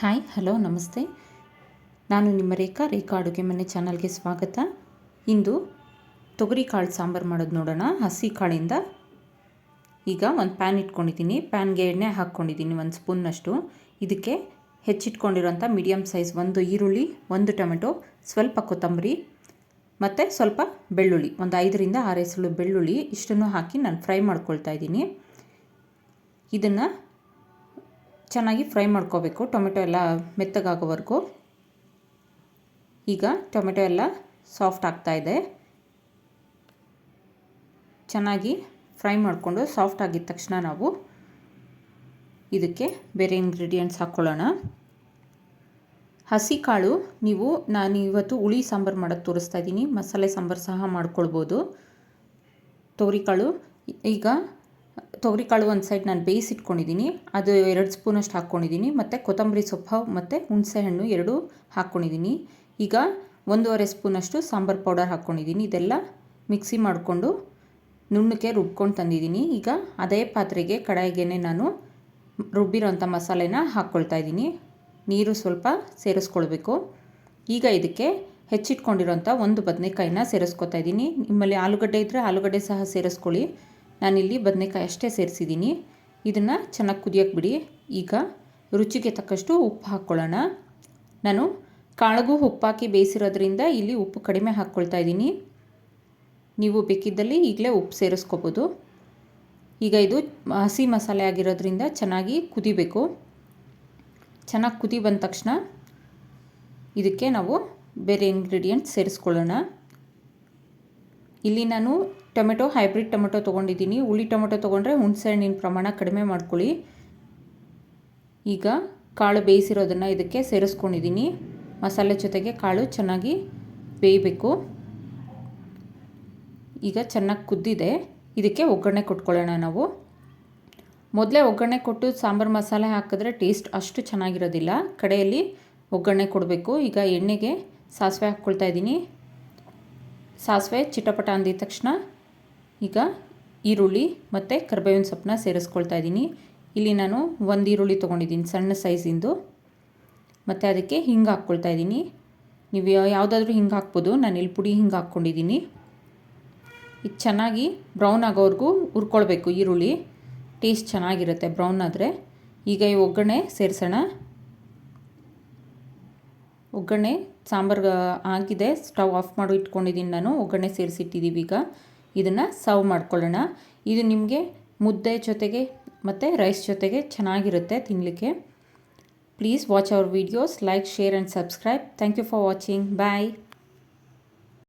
Hi hello ನಮಸ್ತೆ. ನಾನು ನಿಮ್ಮ ರೇಖಾ ರೇಖಾ ಅಡುಗೆ ಮನೆ ಚಾನಲ್ಗೆ ಸ್ವಾಗತ. ಇಂದು ತೊಗರಿ ಕಾಳು ಸಾಂಬಾರು ಮಾಡೋದು ನೋಡೋಣ. ಹಸಿ ಕಾಳಿಂದ ಈಗ ಒಂದು ಪ್ಯಾನ್ ಇಟ್ಕೊಂಡಿದ್ದೀನಿ. ಪ್ಯಾನ್ಗೆ ಎಣ್ಣೆ ಹಾಕ್ಕೊಂಡಿದ್ದೀನಿ, ಒಂದು ಸ್ಪೂನ್ನಷ್ಟು ಇದಕ್ಕೆ ಹೆಚ್ಚಿಟ್ಕೊಂಡಿರೋಂಥ ಮೀಡಿಯಮ್ ಸೈಜ್ ಒಂದು ಈರುಳ್ಳಿ, ಒಂದು ಟೊಮೆಟೊ, ಸ್ವಲ್ಪ ಕೊತ್ತಂಬರಿ ಮತ್ತು ಸ್ವಲ್ಪ ಬೆಳ್ಳುಳ್ಳಿ. ಒಂದು ಐದರಿಂದ ಆರು ಬೆಳ್ಳುಳ್ಳಿ ಇಷ್ಟನ್ನು ಹಾಕಿ ನಾನು ಫ್ರೈ ಮಾಡ್ಕೊಳ್ತಾ ಇದ್ದೀನಿ. ಇದನ್ನು ಚೆನ್ನಾಗಿ ಫ್ರೈ ಮಾಡ್ಕೋಬೇಕು. ಟೊಮೆಟೊ ಎಲ್ಲ ಮೆತ್ತಗಾಗೋವರೆಗೂ. ಈಗ ಟೊಮೆಟೊ ಎಲ್ಲ ಸಾಫ್ಟ್ ಆಗ್ತಾ ಇದೆ. ಚೆನ್ನಾಗಿ ಫ್ರೈ ಮಾಡಿಕೊಂಡು ಸಾಫ್ಟ್ ಆಗಿದ ತಕ್ಷಣ ನಾವು ಇದಕ್ಕೆ ಬೇರೆ ಇಂಗ್ರೀಡಿಯೆಂಟ್ಸ್ ಹಾಕ್ಕೊಳ್ಳೋಣ. ಹಸಿ ಕಾಳು ನೀವು, ನಾನು ಇವತ್ತು ಹುಳಿ ಸಾಂಬಾರು ಮಾಡೋದು ತೋರಿಸ್ತಾ ಇದ್ದೀನಿ ಮಸಾಲೆ ಸಾಂಬಾರು ಸಹ ಮಾಡ್ಕೊಳ್ಬೋದು. ತೋರಿಕಾಳು ಈಗ ತೊಗರಿಕಾಳು ಒಂದು ಸೈಡ್ ನಾನು ಬೇಯಿಸಿಟ್ಕೊಂಡಿದ್ದೀನಿ ಅದು ಎರಡು ಸ್ಪೂನಷ್ಟು ಹಾಕ್ಕೊಂಡಿದ್ದೀನಿ ಮತ್ತು ಕೊತ್ತಂಬರಿ ಸೊಪ್ಪು ಮತ್ತು ಹುಣಸೆಹಣ್ಣು ಎರಡು ಹಾಕ್ಕೊಂಡಿದ್ದೀನಿ ಈಗ ಒಂದೂವರೆ ಸ್ಪೂನಷ್ಟು ಸಾಂಬಾರು ಪೌಡರ್ ಹಾಕ್ಕೊಂಡಿದ್ದೀನಿ ಇದೆಲ್ಲ ಮಿಕ್ಸಿ ಮಾಡಿಕೊಂಡು ನುಣ್ಣಕ್ಕೆ ರುಬ್ಕೊಂಡು ತಂದಿದ್ದೀನಿ ಈಗ ಅದೇ ಪಾತ್ರೆಗೆ ಕಡಾಯಿಗೆ ನಾನು ರುಬ್ಬಿರೋಂಥ ಮಸಾಲೆನ ಹಾಕ್ಕೊಳ್ತಾ ಇದ್ದೀನಿ ನೀರು ಸ್ವಲ್ಪ ಸೇರಿಸ್ಕೊಳ್ಬೇಕು. ಈಗ ಇದಕ್ಕೆ ಹೆಚ್ಚಿಟ್ಕೊಂಡಿರೋಂಥ ಒಂದು ಬದನೆಕಾಯಿನ ಸೇರಿಸ್ಕೊತಾ ಇದ್ದೀನಿ ನಿಮ್ಮಲ್ಲಿ ಆಲೂಗಡ್ಡೆ ಇದ್ದರೆ ಆಲೂಗಡ್ಡೆ ಸಹ ಸೇರಿಸ್ಕೊಳ್ಳಿ. ನಾನಿಲ್ಲಿ ಬದನೆಕಾಯಿ ಅಷ್ಟೇ ಸೇರಿಸಿದ್ದೀನಿ. ಇದನ್ನು ಚೆನ್ನಾಗಿ ಕುದಿಯೋಕೆ ಬಿಡಿ. ಈಗ ರುಚಿಗೆ ತಕ್ಕಷ್ಟು ಉಪ್ಪು ಹಾಕ್ಕೊಳ್ಳೋಣ. ನಾನು ಕಾಳುಗೂ ಉಪ್ಪಾಕಿ ಬೇಯಿಸಿರೋದ್ರಿಂದ ಇಲ್ಲಿ ಉಪ್ಪು ಕಡಿಮೆ ಹಾಕ್ಕೊಳ್ತಾ ಇದ್ದೀನಿ. ನೀವು ಬೇಕಿದ್ದಲ್ಲಿ ಈಗಲೇ ಉಪ್ಪು ಸೇರಿಸ್ಕೋಬೋದು. ಈಗ ಇದು ಹಸಿ ಮಸಾಲೆ ಆಗಿರೋದ್ರಿಂದ ಚೆನ್ನಾಗಿ ಕುದಿಬೇಕು. ಚೆನ್ನಾಗಿ ಕುದಿ ಬಂದ ತಕ್ಷಣ ಇದಕ್ಕೆ ನಾವು ಬೇರೆ ಇಂಗ್ರೀಡಿಯೆಂಟ್ಸ್ ಸೇರಿಸ್ಕೊಳ್ಳೋಣ. ಇಲ್ಲಿ ನಾನು ಟೊಮೆಟೊ, ಹೈಬ್ರಿಡ್ ಟೊಮೆಟೊ ತೊಗೊಂಡಿದ್ದೀನಿ. ಹುಳಿ ಟೊಮೆಟೊ ತೊಗೊಂಡ್ರೆ ಹುಣಸೆಹಣ್ಣಿನ ಪ್ರಮಾಣ ಕಡಿಮೆ ಮಾಡ್ಕೊಳ್ಳಿ. ಈಗ ಕಾಳು ಬೇಯಿಸಿರೋದನ್ನು ಇದಕ್ಕೆ ಸೇರಿಸ್ಕೊಂಡಿದ್ದೀನಿ. ಮಸಾಲೆ ಜೊತೆಗೆ ಕಾಳು ಚೆನ್ನಾಗಿ ಬೇಯಬೇಕು. ಈಗ ಚೆನ್ನಾಗಿ ಕುದ್ದಿದೆ. ಇದಕ್ಕೆ ಒಗ್ಗರಣೆ ಕೊಟ್ಕೊಳ್ಳೋಣ ನಾವು. ಮೊದಲೇ ಒಗ್ಗರಣೆ ಕೊಟ್ಟು ಸಾಂಬಾರು ಮಸಾಲೆ ಹಾಕಿದ್ರೆ ಟೇಸ್ಟ್ ಅಷ್ಟು ಚೆನ್ನಾಗಿರೋದಿಲ್ಲ. ಕಡೆಯಲ್ಲಿ ಒಗ್ಗರಣೆ ಕೊಡಬೇಕು. ಈಗ ಎಣ್ಣೆಗೆ ಸಾಸಿವೆ ಹಾಕ್ಕೊಳ್ತಾ ಇದ್ದೀನಿ. ಸಾಸಿವೆ, ಚಿಟಪಟ ಅಂದಿದ ತಕ್ಷಣ ಈಗ ಈರುಳ್ಳಿ ಮತ್ತು ಕರ್ಬೇವಿನ ಸೊಪ್ಪನ್ನ ಸೇರಿಸ್ಕೊಳ್ತಾ ಇದ್ದೀನಿ. ಇಲ್ಲಿ ನಾನು ಒಂದು ಈರುಳ್ಳಿ ತೊಗೊಂಡಿದ್ದೀನಿ, ಸಣ್ಣ ಸೈಜಿಂದು ಮತ್ತು ಅದಕ್ಕೆ ಹಿಂಗೆ ಹಾಕ್ಕೊಳ್ತಾ ಇದ್ದೀನಿ. ನೀವು ಯಾವುದಾದ್ರೂ ಹಿಂಗೆ ಹಾಕ್ಬೋದು, ನಾನು ಇಲ್ಲಿ ಪುಡಿ ಹಿಂಗೆ ಹಾಕ್ಕೊಂಡಿದ್ದೀನಿ. ಇದು ಚೆನ್ನಾಗಿ ಬ್ರೌನ್ ಆಗೋವರೆಗೂ ಹುರ್ಕೊಳ್ಬೇಕು ಈರುಳ್ಳಿ. ಟೇಸ್ಟ್ ಚೆನ್ನಾಗಿರುತ್ತೆ ಬ್ರೌನ್ ಆದರೆ. ಈಗ ಈ ಒಗ್ಗರಣೆ ಸೇರಿಸೋಣ. ಒಗ್ಗರಣೆ ಸಾಂಬಾರು ಆಗಿದೆ. ಸ್ಟವ್ ಆಫ್ ಮಾಡಿ ಇಟ್ಕೊಂಡಿದ್ದೀನಿ ನಾನು. ಒಗ್ಗರಣೆ ಸೇರಿಸಿಟ್ಟಿದ್ದೀವಿ ಈಗ. ಇದನ್ನು ಸರ್ವ್ ಮಾಡ್ಕೊಳ್ಳೋಣ. ಇದು ನಿಮಗೆ ಮುದ್ದೆ ಜೊತೆಗೆ ಮತ್ತು ರೈಸ್ ಜೊತೆಗೆ ಚೆನ್ನಾಗಿರುತ್ತೆ ತಿನ್ನಲಿಕ್ಕೆ please watch our videos. Like, share and subscribe. Thank you for watching. Bye.